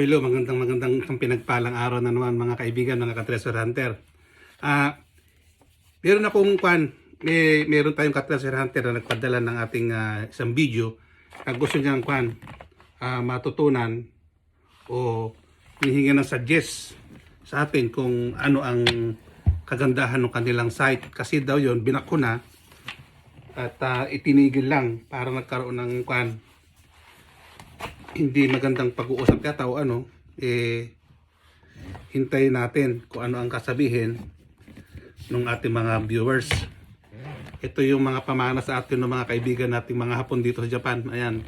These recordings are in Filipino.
hello, magandang magandang isang pinagpalang araw na naman mga kaibigan, mga ka-treasure hunter. Ah, meron akong kwan, may meron tayong ka-treasure hunter na nagpadala ng ating ah, isang video. Na gusto niyang kwan ah, matutunan o hinihingi ng suggest sa atin kung ano ang kagandahan ng kanilang site. Kasi daw yon binako na at ah, itinigil lang para nagkaroon ng kwan hindi magandang pag-uusap yata o ano, eh, hintayin natin kung ano ang kasabihin ng ating mga viewers. Ito yung mga pamana sa atin ng mga kaibigan nating mga hapon dito sa Japan. Ayan.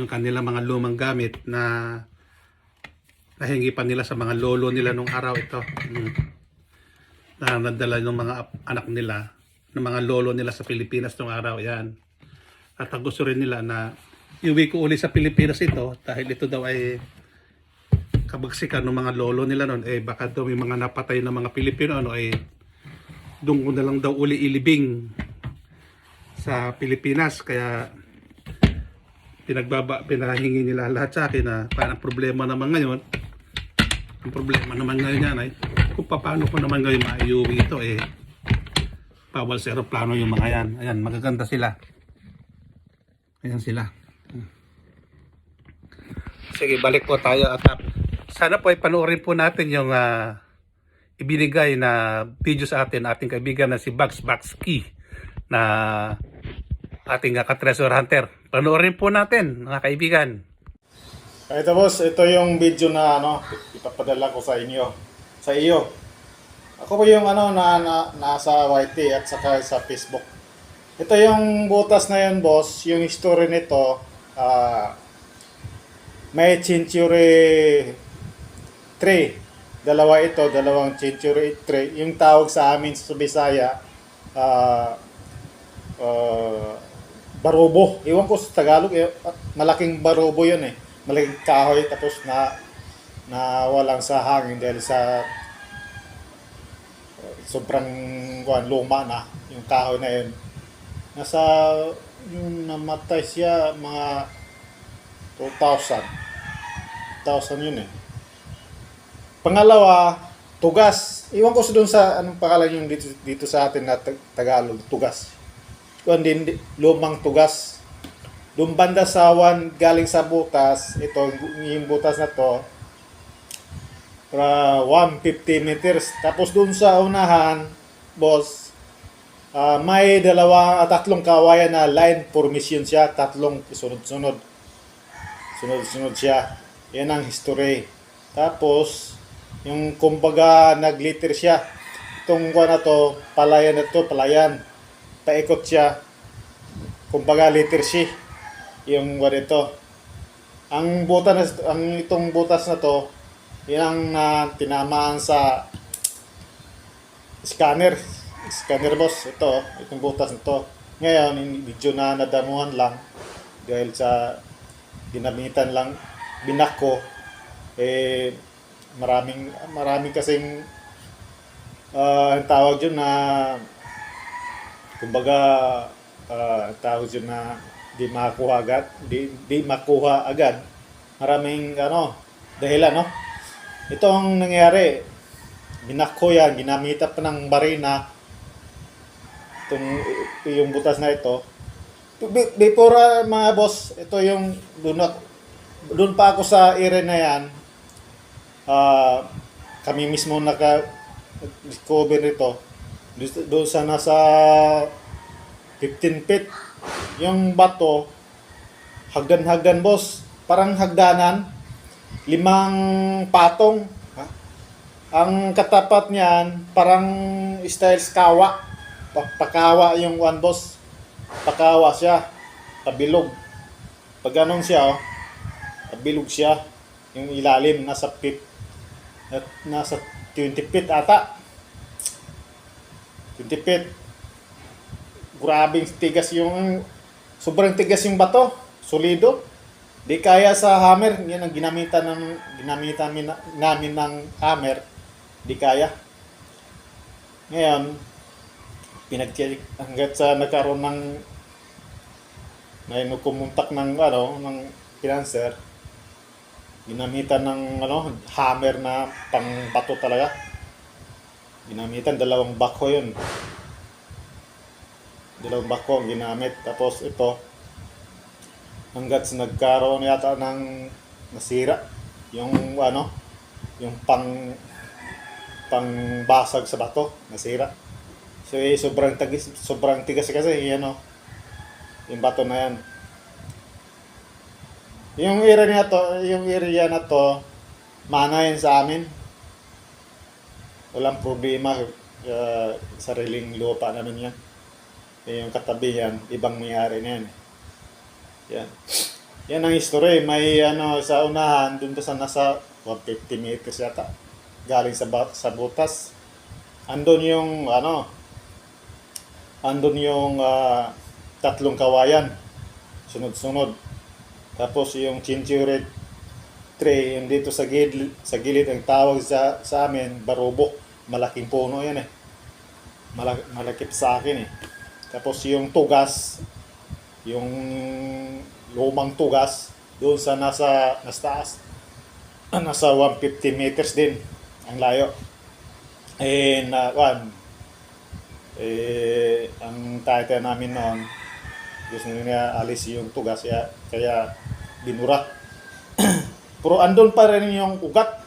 Yung kanilang mga lumang gamit na nahingi pa nila sa mga lolo nila nung araw ito. Mm. Na nadala ng mga anak nila, ng mga lolo nila sa Pilipinas nung araw. Ayan. At gusto rin nila na iuwi ko uli sa Pilipinas ito dahil ito daw ay kabagsikan ng mga lolo nila noon. Eh baka daw may mga napatay na mga Pilipino ano ay doon ko na lang daw uli ilibing sa Pilipinas. Kaya pinagbaba pinahingi nila lahat sa akin na parang problema naman ngayon. Ang problema naman ngayon yan ay kung paano ko naman ngayon maiuwi ito eh bawal sa aeroplano yung mga yan. Ayan magaganda sila. Ayan sila Sige, balik po tayo at uh, sana po ay panoorin po natin yung ah, ibinigay na video sa atin ating kaibigan na si Bugs Key na ating uh, ka-treasure hunter. Panoorin po natin mga kaibigan. Ito boss, ito yung video na ano, ipapadala ko sa inyo. Sa iyo. Ako po yung ano na, na nasa YT at saka sa Facebook. Ito yung butas na yun boss, yung history nito, ah may century 3. Dalawa ito, dalawang century 3. Yung tawag sa amin sa Bisaya, ah ah, barobo. Iwan ko sa Tagalog, eh, malaking barobo yun eh. Malaking kahoy tapos na na walang sa hangin dahil sa uh, sobrang kuan, luma na yung kahoy na yun. Nasa yung namatay siya mga 2,000. 2,000 yun eh. Pangalawa, tugas. Iwan ko sa doon sa anong pangalan yung dito, dito sa atin na Tag- Tagalog, tugas. Kuan din di- lumang tugas. Doon banda sa one galing sa butas, ito yung butas na to, para 150 meters. Tapos doon sa unahan, boss, ah, may dalawa, ah, tatlong kawayan na line formation siya, tatlong sunod-sunod. Sunod-sunod siya. Yan ang history. Tapos, yung kumbaga naglitter siya. Itong kuha na to, palayan na to, palayan. Paikot siya. Kumbaga litter siya. Yung kuha nito. Ang butas na, ang itong butas na to, yan ang ah, tinamaan sa scanner. Scanner boss, ito, itong butas na to. Ngayon, video na nadamuhan lang dahil sa ginamitan lang binako eh maraming maraming kasing ah, ang tawag yun na kumbaga ah, ang tawag yun na di makuha agad di, di makuha agad. Maraming ano dahilan no? Ito ang nangyari. Binako yan ginamitan pa ng barina itong yung butas na ito. Be- before ah, mga boss ito yung doon na- doon pa ako sa area na yan, ah, kami mismo naka-discover nito. Doon- sa nasa 15 feet, yung bato, hagdan-hagdan boss, parang hagdanan, limang patong. Ha? Ang katapat niyan, parang styles kawa. Pa- Pakawa yung one boss. Pakawa siya. Pabilog. Pag ganun siya, oh, bilog siya. Yung ilalim, nasa pit, at nasa 20 feet ata. 20 feet. Grabing tigas yung, sobrang tigas yung bato. Solido. Di kaya sa hammer, yan ang ginamitan ng, ginamitan min, namin ng hammer. Di kaya. Ngayon, pinag-check hanggat sa nagkaroon ng may kumuntak ng ano ng financer ginamitan ng ano, hammer na pangbato talaga. Ginamitan, dalawang bako yun. Dalawang bako ang ginamit. Tapos ito, hanggat sa nagkaroon yata ng nasira. Yung ano, yung pang pangbasag sa bato, nasira. So eh, sobrang tagis, sobrang tigas kasi, yan o. Yung bato na yan. Yung area na to, yung area na to, mana yan sa amin. Walang problema, uh, sariling lupa namin yan. Eh, yung katabi yan, ibang mayari na yan. Yan. Yan ang history. May ano sa unahan, dun sa nasa 150 meters yata. Galing sa, sa butas. Andun yung ano, andun yung ah, tatlong kawayan. Sunod-sunod. Tapos yung chinchurret tray, yung dito sa gilid, sa gilid ang tawag sa, sa amin, barobo. Malaking puno yan eh. Malak, malakip sa akin eh. Tapos yung tugas, yung lumang tugas doon sa nasa nasa taas nasa 150 meters din ang layo eh na one eh ang title namin noon gusto nila alis yung tugas kaya, kaya binura pero andun pa rin yung ugat.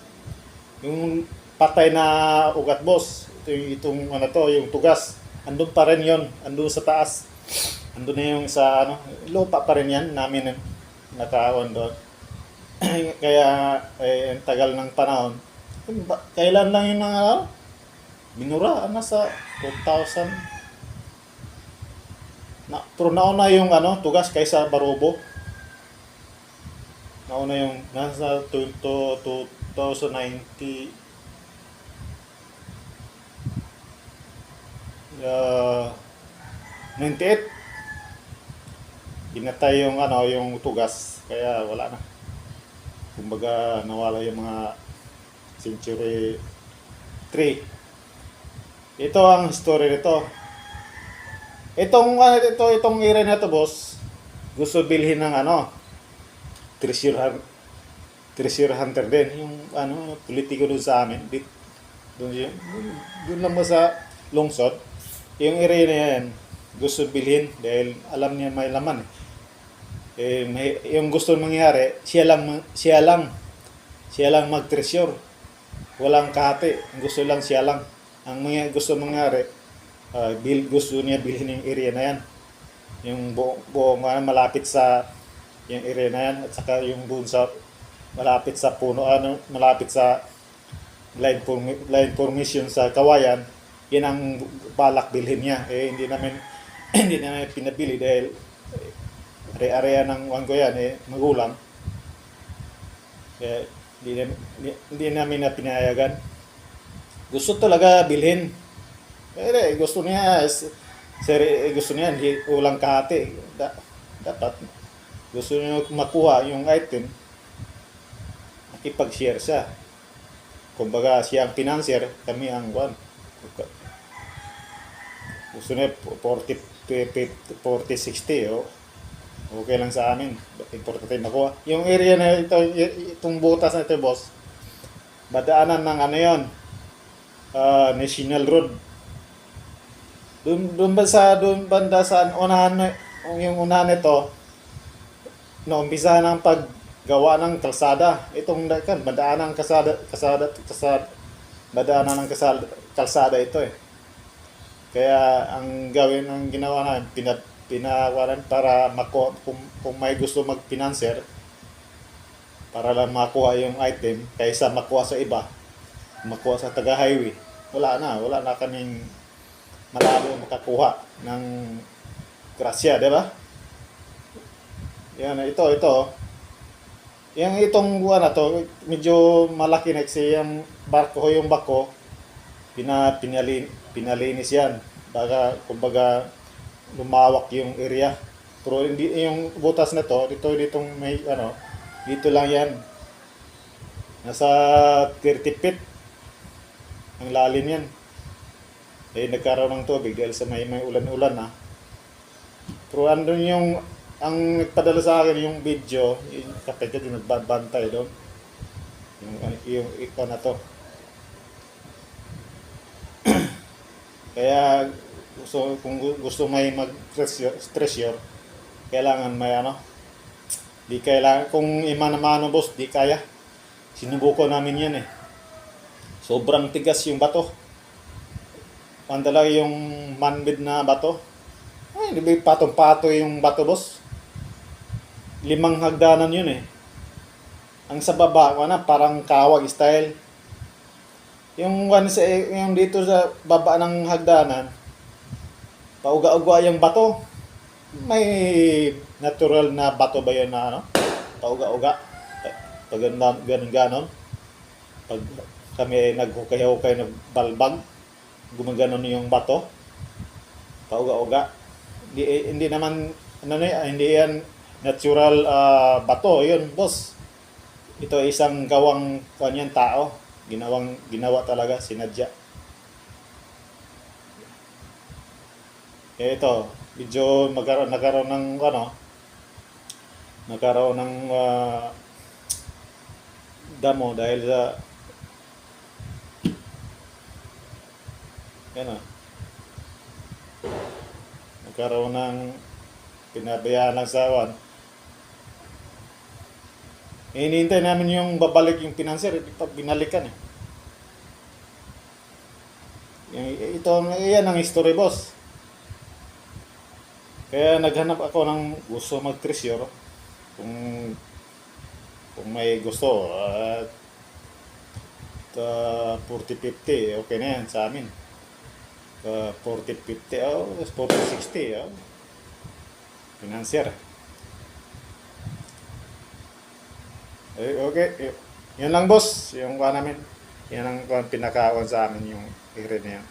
Yung patay na ugat boss. Ito yung itong ano to yung tugas. Andun pa rin yon andun sa taas. Andun na yung sa ano lupa pa rin yan namin eh, nakaon doon kaya eh, ang tagal ng panahon. Kailan lang yun ng ano binura nasa 2000 na, pero nauna yung ano tugas kaysa barobo nauna yung nasa to, to, 2090 uh, 98 Pinatay yung ano, yung tugas. Kaya wala na. Kumbaga nawala yung mga century 3. Ito ang story nito. Itong ano ito itong area na to, boss. Gusto bilhin ng ano, treasure hunt, treasure hunter din yung ano politiko doon sa amin. Di, doon yun, doon lang mo sa lungsod. Yung area na yan, gusto bilhin dahil alam niya may laman eh eh, may, yung gusto mangyari, siya lang, siya lang, siya lang mag-treasure. Walang kahati. Gusto lang siya lang. Ang mga gusto mangyari, uh, bil, gusto niya bilhin yung area na yan. Yung bu buong ano, malapit sa yung area na yan at saka yung doon sa malapit sa puno ano malapit sa line, form, line formation sa kawayan yan ang balak bilhin niya eh hindi namin hindi namin pinabili dahil area-area ng wang ko yan, eh, magulang. Kaya, hindi, na- hindi, namin na pinayagan. Gusto talaga bilhin. Pero eh, gusto niya, s- seri, eh, gusto niya, hindi ulang kahati. Da, dapat, gusto niya makuha yung item, makipag-share siya. Kumbaga, siya ang financier, kami ang one. Gusto niya 40, 50, 40, 60, oh okay lang sa amin. Importante makuha. Yung area na ito, itong butas na ito, boss, badaanan ng ano yon uh, National Road. Doon, doon ba sa, doon banda sa unahan, na- yung unahan nito, naumpisa ng paggawa ng kalsada. Itong kan, badaanan ng kasada, kasada, kasada, badaanan ng kasada, kalsada ito eh. Kaya ang gawin ng ginawa namin, pinat pinawaran para makuha, kung, kung may gusto mag-financer, para lang makuha yung item, kaysa makuha sa iba, makuha sa taga-highway, wala na, wala na kaming malabo makakuha ng grasya, di ba? Yan, ito, ito. Yung itong buwan na to, medyo malaki na kasi yung barko yung bako, pina, pinalin, pinalinis yan. Baka, kumbaga, lumawak yung area. Pero hindi yung butas na to, dito ditong may ano, dito lang yan. Nasa 30 feet ang lalim yan. Eh nagkaroon ng tubig dahil sa may may ulan-ulan na. Pero andun yung ang nagpadala sa akin yung video, yung kapatid yung nagbabantay doon. Yung, yung ikaw na to. Kaya gusto kung gu- gusto may mag treasure, kailangan may ano. Di kailangan kung ima na mano boss, di kaya. Sinubukan namin 'yan eh. Sobrang tigas yung bato. Ang talaga yung man-made na bato. Ay, di ba patong-pato yung bato boss? Limang hagdanan yun eh. Ang sa baba, ano, parang kawag style. Yung one yung dito sa baba ng hagdanan, pauga-uga yung bato. May natural na bato ba yun na ano? Pauga-uga. Pag ganun ganun ganon. Pag kami naghukay-hukay ng balbag, gumaganon yung bato. Pauga-uga. Hindi, hindi naman ano na hindi yan natural ah, bato. Yun, boss. Ito ay isang gawang kanyan tao. Ginawang ginawa talaga sinadya. Eh ito medyo magkaroon nagkaroon ng ano nagkaroon ng ah, damo dahil sa yan ah. Nagkaroon ng pinabayaan ng sawan Hinihintay namin yung babalik yung pinanser, hindi pa binalikan eh. Ito, yan ang history boss. Kaya naghanap ako ng gusto mag-treasure. Kung, kung may gusto, at uh, 40-50, okay na yan sa amin. Uh, 40-50, oh, 40-60, oh. Financier. Eh, okay. Y- Yan lang boss, yung kuha namin. Yan ang pinakawan sa amin yung area na yan.